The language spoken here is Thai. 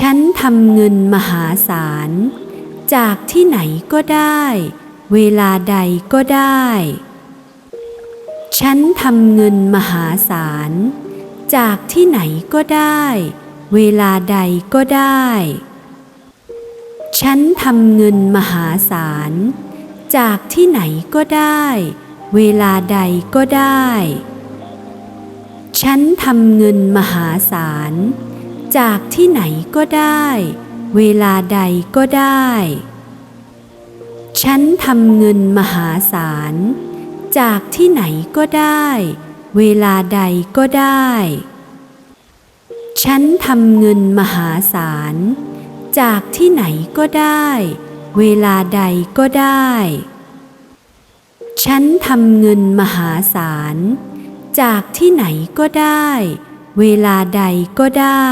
ฉันทำเงินมหาศาล จากที่ไหนก็ได้ เวลาใดก็ได้ ฉันทำเงินมหาศาล จากที่ไหนก็ได้ เวลาใดก็ได้ ฉันทำเงินมหาศาล จากที่ไหนก็ได้ เวลาใดก็ได้ ฉันทำเงินมหาศาล จากที่ไหนก็ได้ เวลาใดก็ได้ ฉันทำเงินมหาศาล จากที่ไหนก็ได้ เวลาใดก็ได้ ฉันทำเงินมหาศาล จากที่ไหนก็ได้ เวลาใดก็ได้ ฉันทำเงินมหาศาล จากที่ไหนก็ได้ เวลาใดก็ได้